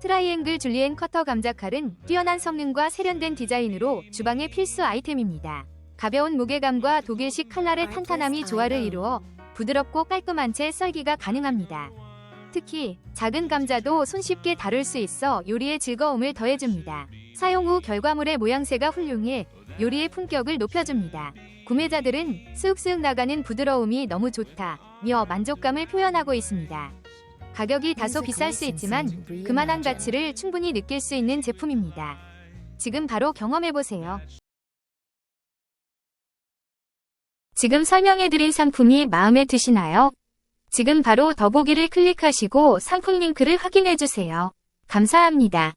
트라이앵글 줄리엔 커터 감자칼은 뛰어난 성능과 세련된 디자인으로 주방의 필수 아이템입니다. 가벼운 무게감과 독일식 칼날의 탄탄함이 조화를 이루어 부드럽고 깔끔한 채 썰기가 가능합니다. 특히 작은 감자도 손쉽게 다룰 수 있어 요리의 즐거움을 더해줍니다. 사용 후 결과물의 모양새가 훌륭해 요리의 품격을 높여줍니다. 구매자들은 쓱쓱 나가는 부드러움이 너무 좋다며 만족감을 표현하고 있습니다. 가격이 다소 비쌀 수 있지만 그만한 가치를 충분히 느낄 수 있는 제품입니다. 지금 바로 경험해보세요. 지금 설명해드린 상품이 마음에 드시나요? 지금 바로 더보기를 클릭하시고 상품 링크를 확인해주세요. 감사합니다.